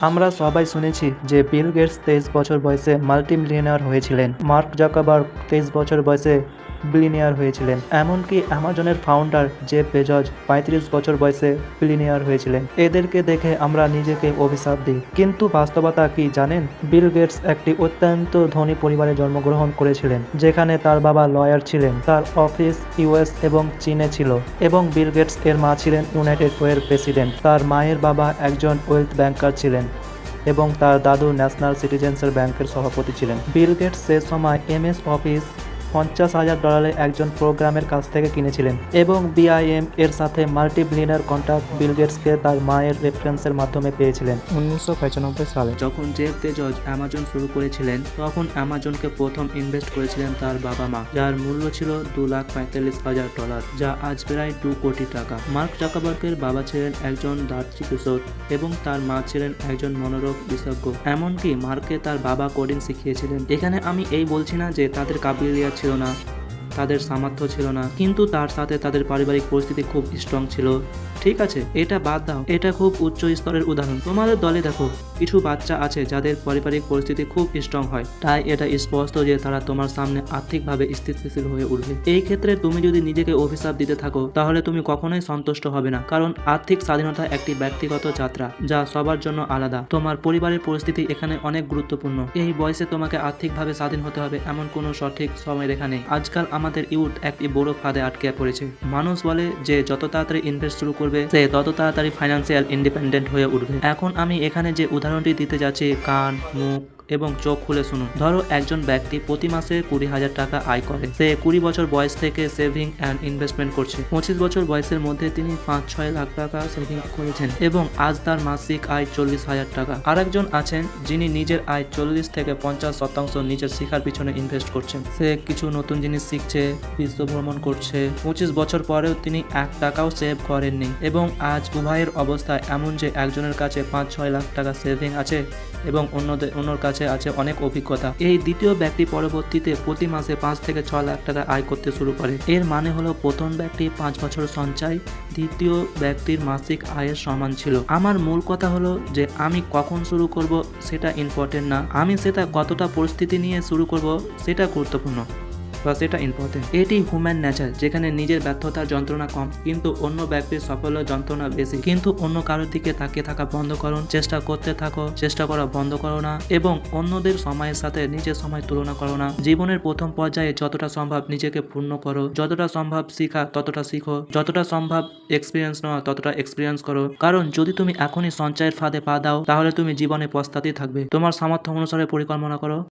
আমরা সবাই শুনেছি যে বিল গেটস তেইশ বছর বয়সে মাল্টি মিলিয়নার হয়েছিলেন। মার্ক জাকাবার্গ তেইশ বছর বয়সে বিলিনিয়ার হয়েছিলেন। এমনকি অ্যামাজনের ফাউন্ডার জেফ বেজজ পঁয়ত্রিশ বছর বয়সে বিলিনিয়ার হয়েছিলেন। এদেরকে দেখে আমরা নিজেকে অভিশাপ দিই। কিন্তু বাস্তবতা কি জানেন? বিল গেটস একটি অত্যন্ত ধনী পরিবারে জন্মগ্রহণ করেছিলেন, যেখানে তার বাবা লয়ার ছিলেন, তার অফিস ইউএস এবং চীনে ছিল এবং বিল গেটস এর মা ছিলেন ইউনাইটেড ওয়ের প্রেসিডেন্ট। তার মায়ের বাবা একজন ওয়েলথ ব্যাংকার ছিলেন এবং তার দাদু ন্যাশনাল সিটিজেন্সের ব্যাংকের সভাপতি ছিলেন। বিল গেটস সে সময় এমএস অফিস পঞ্চাশ হাজার ডলারে একজন প্রোগ্রামের কাছ থেকে কিনেছিলেন এবং বিআইএম এর সাথে মাল্টি বিলিয়নার কন্ট্যাক্ট বিল গেটসকে তার মায়ের রেফারেন্সের মাধ্যমে পেয়েছিলেন। উনিশশো পঁচানব্বই সালে। যখন জেফ বেজজ অ্যামাজন শুরু করেছিলেন, তখন অ্যামাজনকে প্রথম ইনভেস্ট করেছিলেন তার বাবা মা যার মূল্য ছিল দু লাখ পঁয়তাল্লিশ হাজার ডলার, যা আজ প্রায় দু কোটি টাকা। মার্ক জাকাবার্গের বাবা ছিলেন একজন দাঁত চিকিৎসক এবং তার মা ছিলেন একজন মনোরোগ বিশেষজ্ঞ। এমনকি মার্ককে তার বাবা কোডিং শিখিয়েছিলেন। এখানে আমি এই বলছি না যে তাদের কাবিলিয়াত ছিল না। তাদের সামর্থ্য ছিল না, কিন্তু তার সাথে তাদের পারিবারিক পরিস্থিতি খুব স্ট্রং ছিল। ঠিক আছে, এটা বাদ দাও, এটা খুব উচ্চ স্তরের উদাহরণ। তোমাদের দলে দেখো, কিছু বাচ্চা আছে যাদের পারিবারিক পরিস্থিতি খুব স্ট্রং হয়। তাই এটা স্পষ্ট যে তারা তোমার সামনে আর্থিকভাবে স্থিতিশীল হয়ে উঠবে। এই ক্ষেত্রে তুমি যদি নিজেকে অভিশাপ দিতে থাকো, তাহলে তুমি কখনোই সন্তুষ্ট হবে না, কারণ আর্থিক স্বাধীনতা একটি ব্যক্তিগত যাত্রা, যা সবার জন্য আলাদা। তোমার পরিবারের পরিস্থিতি এখানে অনেক গুরুত্বপূর্ণ। এই বয়সে তোমাকে আর্থিকভাবে স্বাধীন হতে হবে, এমন কোনো সঠিক সময় রেখা নেই। আজকাল আমাদের ইউথ একটি বড় ফাঁদে আটকে পড়েছে। মানুষ বলে যে যত তাড়াতাড়ি ইনভেস্ট শুরু করবে, সে তত তাড়াতাড়ি ফাইন্যান্সিয়াল ইন্ডিপেন্ডেন্ট হয়ে উঠবে। এখন আমি এখানে যে উদাহরণটি দিতে যাচ্ছি, কান, মুখ এবং চোখ খুলে শুনুন। ধরো একজন ব্যক্তি প্রতি মাসে কুড়ি হাজার টাকা আয় করে। সে কুড়ি বছর বয়স থেকে সেভিং অ্যান্ড ইনভেস্টমেন্ট করছে। পঁচিশ বছর বয়সের মধ্যে তিনি পাঁচ, ছয় লাখ টাকা সেভিং করেছেন এবং আজ তার মাসিক আয় চল্লিশ হাজার টাকা। আরেকজন আছেন যিনি নিজের আয় চল্লিশ থেকে পঞ্চাশ শতাংশ নিজের শিখার পিছনে ইনভেস্ট করছেন। সে কিছু নতুন জিনিস শিখছে বিশ্ব ভ্রমণ করছে। পঁচিশ বছর পরেও তিনি এক টাকাও সেভ করেননি এবং আজ উভয়ের অবস্থা এমন যে একজনের কাছে পাঁচ, ছয় লাখ টাকা সেভিং আছে এবং অন্যদের, অন্যর কাছে আছে অনেক অভিজ্ঞতা। এই দ্বিতীয় ব্যক্তি পরবর্তীতে প্রতি মাসে পাঁচ থেকে ছ লাখ টাকা আয় করতে শুরু করে। এর মানে হলো প্রথম ব্যক্তি পাঁচ বছর সঞ্চয়, দ্বিতীয় ব্যক্তির মাসিক আয়ের সমান ছিল। আমার মূল কথা হলো যে আমি কখন শুরু করব সেটা ইম্পর্টেন্ট না। আমি সেটা কতটা পরিস্থিতি নিয়ে শুরু করব সেটা গুরুত্বপূর্ণ। বা সেটা ইম্পর্টেন্ট এটি হিউম্যান নেচার যেখানে নিজের ব্যর্থতার যন্ত্রণা কম, কিন্তু অন্য ব্যক্তির সফল যন্ত্রণা বেশি। কিন্তু অন্য কারোর দিকে তাকিয়ে থাকা বন্ধ করুন, চেষ্টা করতে থাকো, চেষ্টা করা বন্ধ করো না, এবং অন্যদের সময়ের সাথে নিজের সময় তুলনা করো না। জীবনের প্রথম পর্যায়ে যতটা সম্ভব নিজেকে পূর্ণ করো। যতটা সম্ভব শিখা, ততটা শিখো। যতটা সম্ভব এক্সপিরিয়েন্স নেওয়া ততটা এক্সপিরিয়েন্স করো। কারণ যদি তুমি এখনই সঞ্চয়ের ফাঁদে পা দাও, তাহলে তুমি জীবনে পস্তাতেই থাকবে। তোমার সামর্থ্য অনুসারে পরিকল্পনা করো।